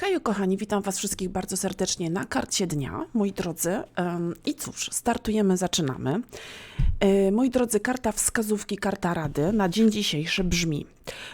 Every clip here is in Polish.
Hej kochani, witam Was wszystkich bardzo serdecznie na karcie dnia, moi drodzy. I cóż, startujemy, zaczynamy. Yy, Moi drodzy, karta wskazówki, karta rady na dzień dzisiejszy brzmi: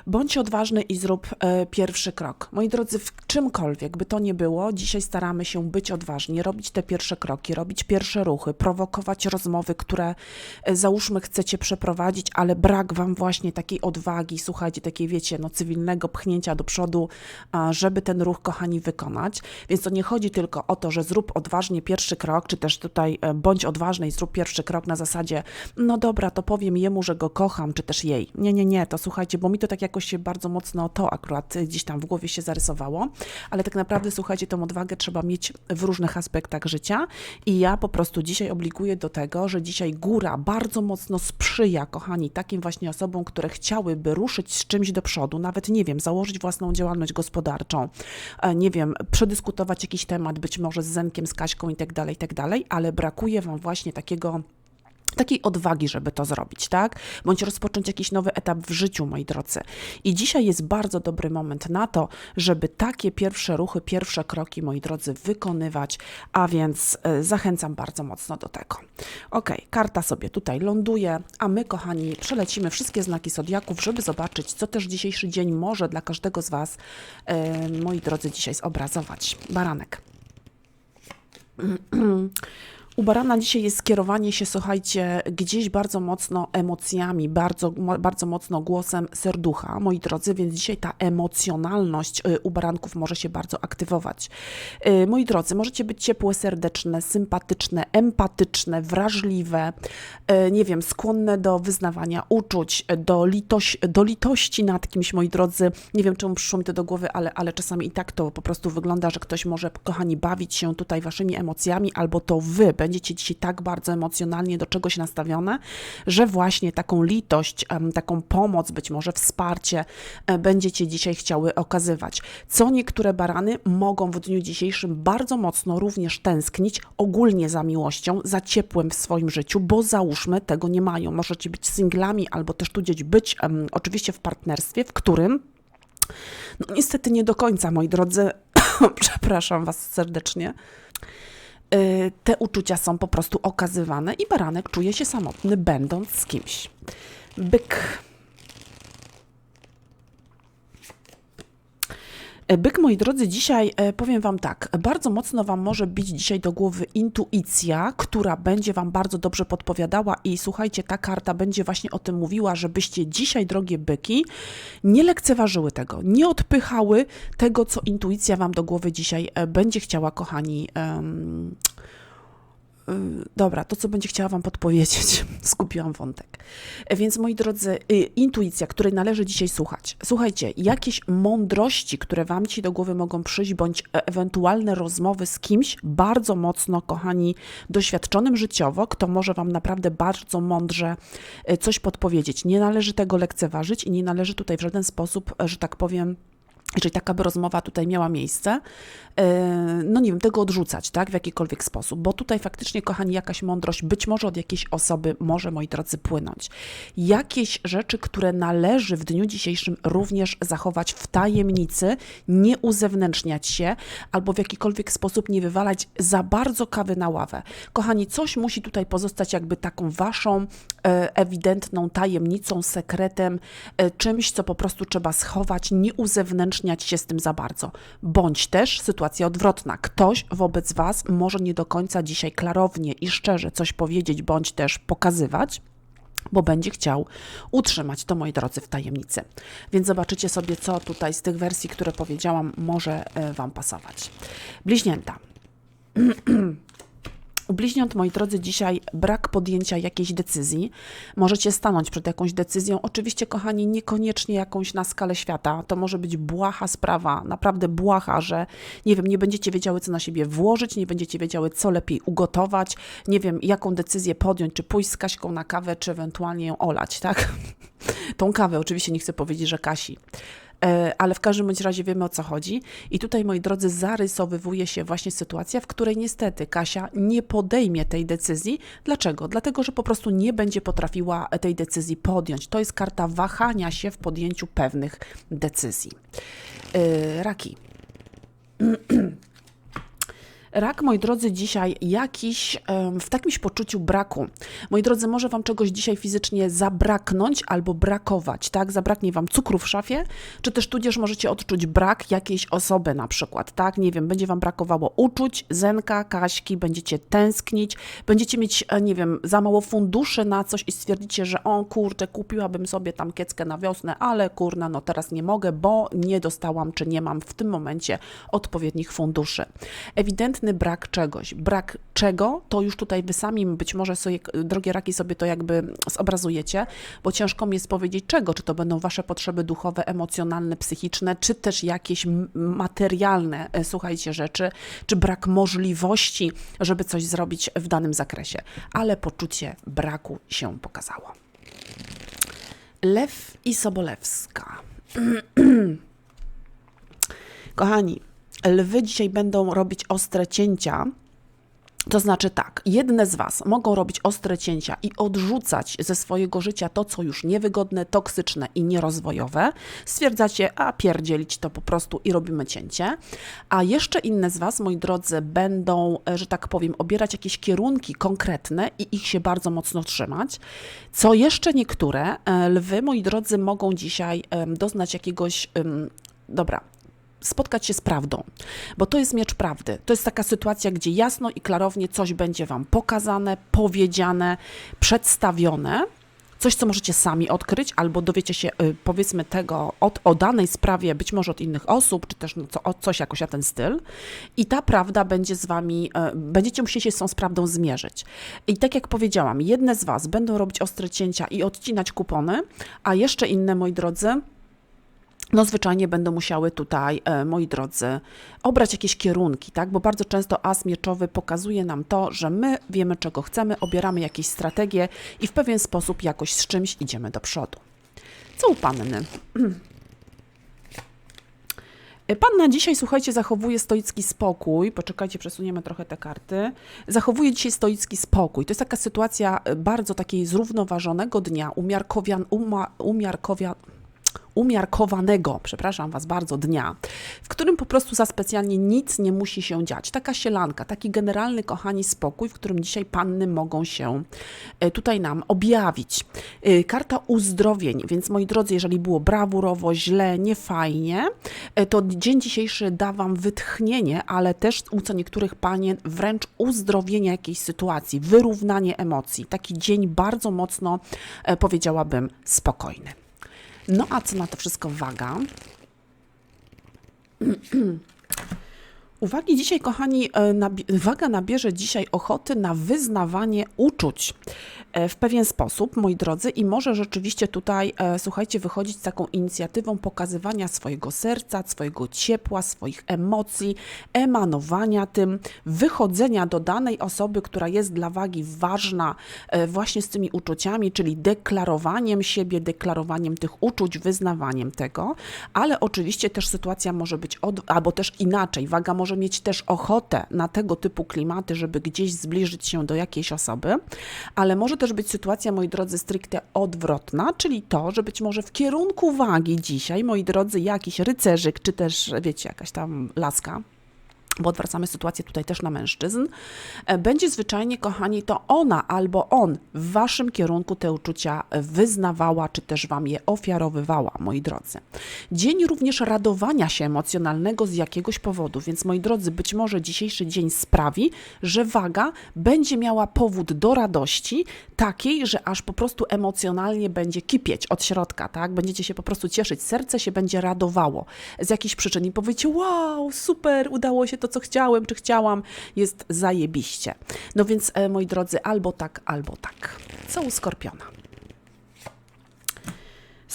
bądź odważny i zrób e, pierwszy krok. Moi drodzy, w czymkolwiek by to nie było, dzisiaj staramy się być odważni, robić te pierwsze kroki, robić pierwsze ruchy, prowokować rozmowy, które e, załóżmy chcecie przeprowadzić, ale brak Wam właśnie takiej odwagi, słuchajcie, takiej wiecie, no cywilnego pchnięcia do przodu, a, żeby ten ruch, kochani, wykonać. Więc to nie chodzi tylko o to, że zrób odważnie pierwszy krok, czy też tutaj e, bądź odważny i zrób pierwszy krok na zasadzie, no dobra, to powiem jemu, że go kocham, czy też jej. Nie, nie, nie, to słuchajcie, bo mi to tak jakoś się bardzo mocno to akurat gdzieś tam w głowie się zarysowało, ale tak naprawdę słuchajcie, tą odwagę trzeba mieć w różnych aspektach życia i ja po prostu dzisiaj obliguję do tego, że dzisiaj góra bardzo mocno sprzyja, kochani, takim właśnie osobom, które chciałyby ruszyć z czymś do przodu, nawet nie wiem, założyć własną działalność gospodarczą, e, nie wiem, przedyskutować jakiś temat, być może z Zenkiem, z Kaśką i tak dalej, i tak dalej, ale brakuje Wam właśnie takiego takiej odwagi, żeby to zrobić, tak? Bądź rozpocząć jakiś nowy etap w życiu, moi drodzy. I dzisiaj jest bardzo dobry moment na to, żeby takie pierwsze ruchy, pierwsze kroki, moi drodzy, wykonywać, a więc e, zachęcam bardzo mocno do tego. Ok, karta sobie tutaj ląduje, a my, kochani, przelecimy wszystkie znaki zodiaków, żeby zobaczyć, co też dzisiejszy dzień może dla każdego z Was, e, moi drodzy, dzisiaj zobrazować. Baranek. U barana dzisiaj jest skierowanie się, słuchajcie, gdzieś bardzo mocno emocjami, bardzo, bardzo mocno głosem serducha, moi drodzy, więc dzisiaj ta emocjonalność y, u baranków może się bardzo aktywować. Y, Moi drodzy, możecie być ciepłe, serdeczne, sympatyczne, empatyczne, wrażliwe, y, nie wiem, skłonne do wyznawania uczuć, do, litoś, do litości nad kimś, moi drodzy. Nie wiem, czemu przyszło mi to do głowy, ale, ale czasami i tak to po prostu wygląda, że ktoś może, kochani, bawić się tutaj waszymi emocjami, albo to wy będziecie dzisiaj tak bardzo emocjonalnie do czegoś nastawione, że właśnie taką litość, taką pomoc, być może wsparcie e, będziecie dzisiaj chciały okazywać. Co niektóre barany mogą w dniu dzisiejszym bardzo mocno również tęsknić ogólnie za miłością, za ciepłem w swoim życiu, bo załóżmy tego nie mają. Możecie być singlami albo też tudzież być em, oczywiście w partnerstwie, w którym no niestety nie do końca, moi drodzy, przepraszam Was serdecznie, te uczucia są po prostu okazywane i baranek czuje się samotny, będąc z kimś. Byk. Byk, moi drodzy, dzisiaj e, powiem Wam tak, bardzo mocno Wam może bić dzisiaj do głowy intuicja, która będzie Wam bardzo dobrze podpowiadała i słuchajcie, ta karta będzie właśnie o tym mówiła, żebyście dzisiaj, drogie byki, nie lekceważyły tego, nie odpychały tego, co intuicja Wam do głowy dzisiaj e, będzie chciała, kochani, y, Dobra, to co będzie chciała Wam podpowiedzieć, skupiłam wątek. E, Więc moi drodzy, y, intuicja, której należy dzisiaj słuchać. Słuchajcie, jakieś mądrości, które Wam ci do głowy mogą przyjść, bądź e- ewentualne rozmowy z kimś bardzo mocno, kochani, doświadczonym życiowo, kto może Wam naprawdę bardzo mądrze e, coś podpowiedzieć. Nie należy tego lekceważyć i nie należy tutaj w żaden sposób, że tak powiem, jeżeli taka by rozmowa tutaj miała miejsce, e, no nie wiem, tego odrzucać, tak, w jakikolwiek sposób, bo tutaj faktycznie, kochani, jakaś mądrość być może od jakiejś osoby może, moi drodzy, płynąć. Jakieś rzeczy, które należy w dniu dzisiejszym również zachować w tajemnicy, nie uzewnętrzniać się, albo w jakikolwiek sposób nie wywalać za bardzo kawy na ławę. Kochani, coś musi tutaj pozostać jakby taką waszą e, ewidentną tajemnicą, sekretem, e, czymś, co po prostu trzeba schować, nie uzewnętrzniać się z tym za bardzo. Bądź też sytuacja odwrotna. Ktoś wobec was może nie do końca dzisiaj klarownie i szczerze coś powiedzieć, bądź też pokazywać, bo będzie chciał utrzymać to, moi drodzy, w tajemnicy. Więc zobaczycie sobie, co tutaj z tych wersji, które powiedziałam, może e, Wam pasować. Bliźnięta. U bliźniąt, moi drodzy, dzisiaj brak podjęcia jakiejś decyzji. Możecie stanąć przed jakąś decyzją. Oczywiście, kochani, niekoniecznie jakąś na skalę świata. To może być błaha sprawa, naprawdę błaha, że nie wiem, nie będziecie wiedziały, co na siebie włożyć, nie będziecie wiedziały, co lepiej ugotować, nie wiem, jaką decyzję podjąć, czy pójść z Kaśką na kawę, czy ewentualnie ją olać, tak? Tą kawę, oczywiście nie chcę powiedzieć, że Kasi. E, ale w każdym bądź razie wiemy o co chodzi. I tutaj, moi drodzy, zarysowywuje się właśnie sytuacja, w której niestety Kasia nie podejmie tej decyzji. Dlaczego? Dlatego, że po prostu nie będzie potrafiła tej decyzji podjąć. To jest karta wahania się w podjęciu pewnych decyzji. E, Raki. Rak, moi drodzy, dzisiaj jakiś w takimś poczuciu braku. Moi drodzy, może wam czegoś dzisiaj fizycznie zabraknąć albo brakować, tak? Zabraknie wam cukru w szafie, czy też tudzież możecie odczuć brak jakiejś osoby na przykład, tak? Nie wiem, będzie wam brakowało uczuć, zenka, kaśki, będziecie tęsknić, będziecie mieć, e, nie wiem, za mało funduszy na coś i stwierdzicie, że o kurczę, kupiłabym sobie tam kieckę na wiosnę, ale kurna, no teraz nie mogę, bo nie dostałam, czy nie mam w tym momencie odpowiednich funduszy. Brak czegoś. Brak czego, to już tutaj wy sami być może sobie, drogie raki, sobie to jakby zobrazujecie, bo ciężko mi jest powiedzieć czego, czy to będą wasze potrzeby duchowe, emocjonalne, psychiczne, czy też jakieś materialne, e, słuchajcie, rzeczy, czy brak możliwości, żeby coś zrobić w danym zakresie. Ale poczucie braku się pokazało. Lew i Sobolewska. Kochani, lwy dzisiaj będą robić ostre cięcia. To znaczy tak, jedne z Was mogą robić ostre cięcia i odrzucać ze swojego życia to, co już niewygodne, toksyczne i nierozwojowe. Stwierdzacie, a pierdzielić to po prostu i robimy cięcie. A jeszcze inne z Was, moi drodzy, będą, e, że tak powiem, obierać jakieś kierunki konkretne i ich się bardzo mocno trzymać. Co jeszcze niektóre e, lwy, moi drodzy, mogą dzisiaj doznać jakiegoś, dobra, spotkać się z prawdą, bo to jest miecz prawdy. To jest taka sytuacja, gdzie jasno i klarownie coś będzie Wam pokazane, powiedziane, przedstawione. Coś, co możecie sami odkryć, albo dowiecie się, y, powiedzmy, tego od, o danej sprawie, być może od innych osób, czy też no, co, coś jakoś na ten styl. I ta prawda będzie z wami, y, będziecie musieli się z tą prawdą zmierzyć. I tak jak powiedziałam, jedne z was będą robić ostre cięcia i odcinać kupony, a jeszcze inne, moi drodzy, no zwyczajnie będą musiały tutaj, e, moi drodzy, obrać jakieś kierunki, tak? Bo bardzo często as mieczowy pokazuje nam to, że my wiemy, czego chcemy, obieramy jakieś strategie i w pewien sposób jakoś z czymś idziemy do przodu. Co u panny? Panna dzisiaj, słuchajcie, zachowuje stoicki spokój. Poczekajcie, przesuniemy trochę te karty. Zachowuje dzisiaj stoicki spokój. To jest taka sytuacja e, bardzo takiej zrównoważonego dnia, umiarkowian, uma, umiarkowia, umiarkowanego, przepraszam Was bardzo, dnia, w którym po prostu za specjalnie nic nie musi się dziać. Taka sielanka, taki generalny, kochani, spokój, w którym dzisiaj panny mogą się e, tutaj nam objawić. E, Karta uzdrowień, więc moi drodzy, jeżeli było brawurowo, źle, niefajnie, e, to dzień dzisiejszy da Wam wytchnienie, ale też u co niektórych panien wręcz uzdrowienie jakiejś sytuacji, wyrównanie emocji. Taki dzień bardzo mocno, powiedziałabym, spokojny. No a co na to wszystko waga? Uwagi dzisiaj, kochani, e, waga nabierze dzisiaj ochoty na wyznawanie uczuć e, w pewien sposób, moi drodzy, i może rzeczywiście tutaj, e, słuchajcie, wychodzić z taką inicjatywą pokazywania swojego serca, swojego ciepła, swoich emocji, emanowania tym, wychodzenia do danej osoby, która jest dla wagi ważna właśnie z tymi uczuciami, czyli deklarowaniem siebie, deklarowaniem tych uczuć, wyznawaniem tego, ale oczywiście też sytuacja może być, od, albo też inaczej, waga może mieć też ochotę na tego typu klimaty, żeby gdzieś zbliżyć się do jakiejś osoby, ale może też być sytuacja, moi drodzy, stricte odwrotna, czyli to, że być może w kierunku wagi dzisiaj, moi drodzy, jakiś rycerzyk, czy też, wiecie, jakaś tam laska, bo odwracamy sytuację tutaj też na mężczyzn, e, będzie zwyczajnie, kochani, to ona albo on w waszym kierunku te uczucia wyznawała, czy też wam je ofiarowywała, moi drodzy. Dzień również radowania się emocjonalnego z jakiegoś powodu, więc moi drodzy, być może dzisiejszy dzień sprawi, że waga będzie miała powód do radości, takiej, że aż po prostu emocjonalnie będzie kipieć od środka, tak? Będziecie się po prostu cieszyć, serce się będzie radowało z jakichś przyczyn i powiecie, wow, super, udało się to, co chciałem, czy chciałam, jest zajebiście. No więc, e, moi drodzy, albo tak, albo tak. Co u Skorpiona?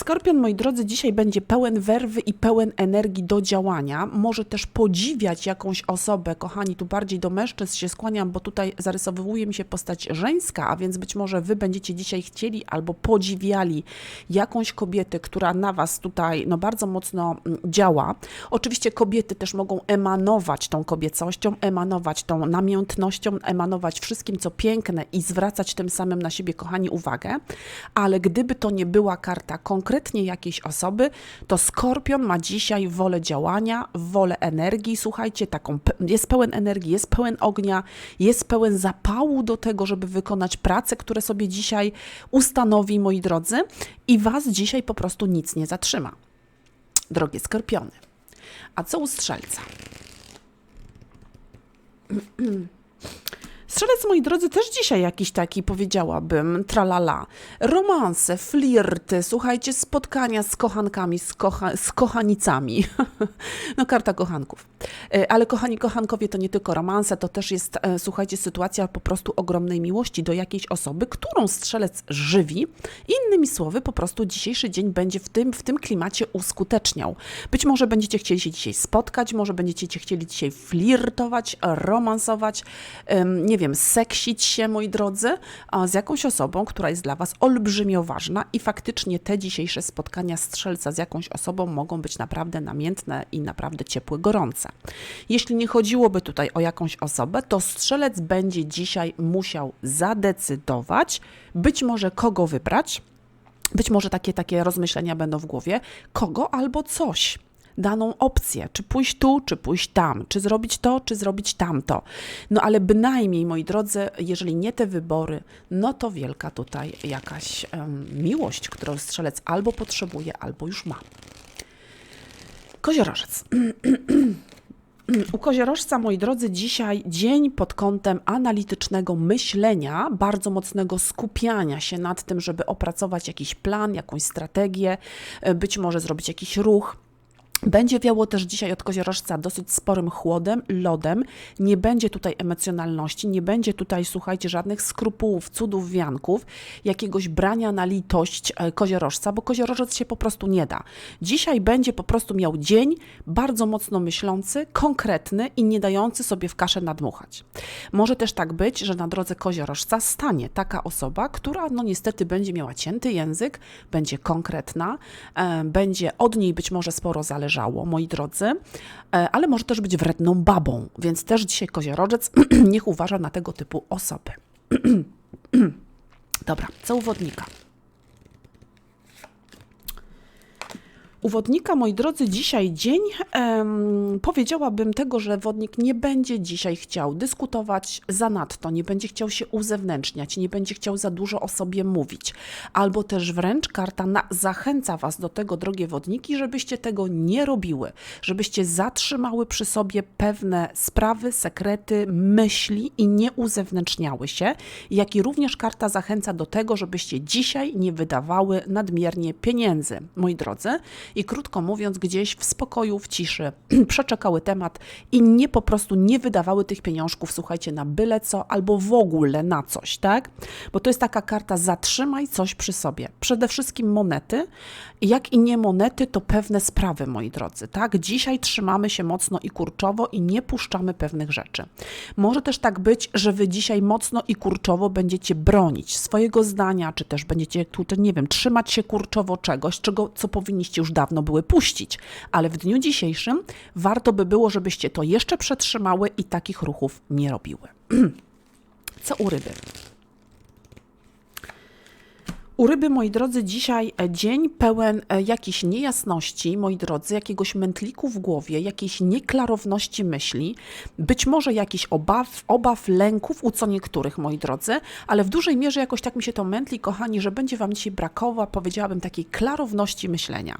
Skorpion, moi drodzy, dzisiaj będzie pełen werwy i pełen energii do działania. Może też podziwiać jakąś osobę. Kochani, tu bardziej do mężczyzn się skłaniam, bo tutaj zarysowuje mi się postać żeńska, a więc być może wy będziecie dzisiaj chcieli albo podziwiali jakąś kobietę, która na was tutaj no, bardzo mocno mm, działa. Oczywiście kobiety też mogą emanować tą kobiecością, emanować tą namiętnością, emanować wszystkim, co piękne i zwracać tym samym na siebie, kochani, uwagę. Ale gdyby to nie była karta konkretna, konkretnie jakiejś osoby, to Skorpion ma dzisiaj wolę działania, wolę energii. Słuchajcie, taką jest pełen energii, jest pełen ognia, jest pełen zapału do tego, żeby wykonać prace, które sobie dzisiaj ustanowi, moi drodzy, i was dzisiaj po prostu nic nie zatrzyma. Drogie Skorpiony. A co u Strzelca? Strzelec, moi drodzy, też dzisiaj jakiś taki, powiedziałabym, tralala. Romanse, flirty, słuchajcie, spotkania z kochankami, z, kocha z kochanicami. no, karta kochanków. E, ale kochani kochankowie, to nie tylko romanse, to też jest, e, słuchajcie, sytuacja po prostu ogromnej miłości do jakiejś osoby, którą strzelec żywi. Innymi słowy, po prostu dzisiejszy dzień będzie w tym, w tym klimacie uskuteczniał. Być może będziecie chcieli się dzisiaj spotkać, może będziecie chcieli dzisiaj flirtować, romansować, nie wiem, seksić się, moi drodzy, z jakąś osobą, która jest dla Was olbrzymio ważna i faktycznie te dzisiejsze spotkania strzelca z jakąś osobą mogą być naprawdę namiętne i naprawdę ciepłe, gorące. Jeśli nie chodziłoby tutaj o jakąś osobę, to strzelec będzie dzisiaj musiał zadecydować, być może kogo wybrać, być może takie, takie rozmyślenia będą w głowie, kogo albo coś daną opcję, czy pójść tu, czy pójść tam, czy zrobić to, czy zrobić tamto. No ale bynajmniej, moi drodzy, jeżeli nie te wybory, no to wielka tutaj jakaś um, miłość, którą strzelec albo potrzebuje, albo już ma. Koziorożec. U koziorożca, moi drodzy, dzisiaj dzień pod kątem analitycznego myślenia, bardzo mocnego skupiania się nad tym, żeby opracować jakiś plan, jakąś strategię, e, być może zrobić jakiś ruch będzie wiało też dzisiaj od koziorożca dosyć sporym chłodem, lodem. Nie będzie tutaj emocjonalności, nie będzie tutaj, słuchajcie, żadnych skrupułów, cudów, wianków, jakiegoś brania na litość e, koziorożca, bo koziorożec się po prostu nie da. Dzisiaj będzie po prostu miał dzień bardzo mocno myślący, konkretny i nie dający sobie w kaszę nadmuchać. Może też tak być, że na drodze koziorożca stanie taka osoba, która no niestety będzie miała cięty język, będzie konkretna, e, będzie od niej być może sporo zależeć zależało, moi drodzy, e, ale może też być wredną babą, więc też dzisiaj koziorożec niech uważa na tego typu osoby. Dobra, co? U wodnika, moi drodzy, dzisiaj dzień em, powiedziałabym tego, że wodnik nie będzie dzisiaj chciał dyskutować zanadto, nie będzie chciał się uzewnętrzniać, nie będzie chciał za dużo o sobie mówić. Albo też wręcz karta na, zachęca Was do tego, drogie wodniki, żebyście tego nie robiły, żebyście zatrzymały przy sobie pewne sprawy, sekrety, myśli i nie uzewnętrzniały się, jak i również karta zachęca do tego, żebyście dzisiaj nie wydawały nadmiernie pieniędzy, moi drodzy i krótko mówiąc, gdzieś w spokoju, w ciszy przeczekały temat i nie po prostu nie wydawały tych pieniążków, słuchajcie, na byle co albo w ogóle na coś, tak? Bo to jest taka karta zatrzymaj coś przy sobie. Przede wszystkim monety, jak i nie monety, to pewne sprawy, moi drodzy, tak? Dzisiaj trzymamy się mocno i kurczowo i nie puszczamy pewnych rzeczy. Może też tak być, że wy dzisiaj mocno i kurczowo będziecie bronić swojego zdania, czy też będziecie nie wiem, trzymać się kurczowo czegoś, czego, co powinniście już dawno były puścić. Ale w dniu dzisiejszym warto by było, żebyście to jeszcze przetrzymały i takich ruchów nie robiły. Co u ryby? U ryby, moi drodzy, dzisiaj e, dzień pełen e, jakichś niejasności, moi drodzy, jakiegoś mętliku w głowie, jakiejś nieklarowności myśli, być może jakichś obaw, obaw, lęków u co niektórych, moi drodzy, ale w dużej mierze jakoś tak mi się to mętli, kochani, że będzie Wam dzisiaj brakowo, powiedziałabym, takiej klarowności myślenia.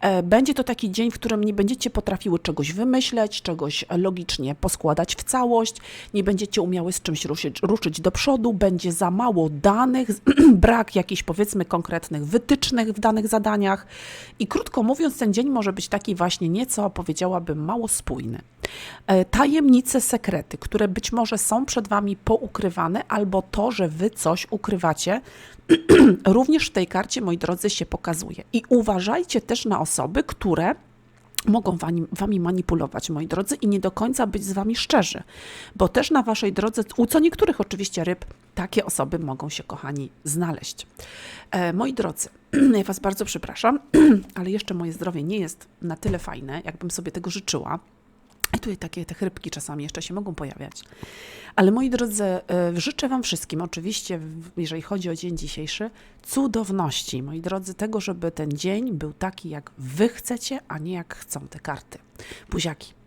E, będzie to taki dzień, w którym nie będziecie potrafiły czegoś wymyśleć, czegoś logicznie poskładać w całość, nie będziecie umiały z czymś ruszyć, ruszyć do przodu, będzie za mało danych, brak jakichś powiedzmy konkretnych wytycznych w danych zadaniach i krótko mówiąc ten dzień może być taki właśnie nieco, powiedziałabym, mało spójny. E, tajemnice, sekrety, które być może są przed Wami poukrywane albo to, że Wy coś ukrywacie, również w tej karcie, moi drodzy, się pokazuje. I uważajcie też na osoby, które mogą wami, wami manipulować, moi drodzy, i nie do końca być z wami szczerzy, bo też na waszej drodze, u co niektórych oczywiście ryb, takie osoby mogą się, kochani, znaleźć. E, moi drodzy, ja was bardzo przepraszam, ale jeszcze moje zdrowie nie jest na tyle fajne, jakbym sobie tego życzyła. Tutaj takie te chrypki czasami jeszcze się mogą pojawiać. Ale moi drodzy, e, życzę Wam wszystkim, oczywiście, jeżeli chodzi o dzień dzisiejszy, cudowności, moi drodzy, tego, żeby ten dzień był taki, jak Wy chcecie, a nie jak chcą te karty. Buziaki.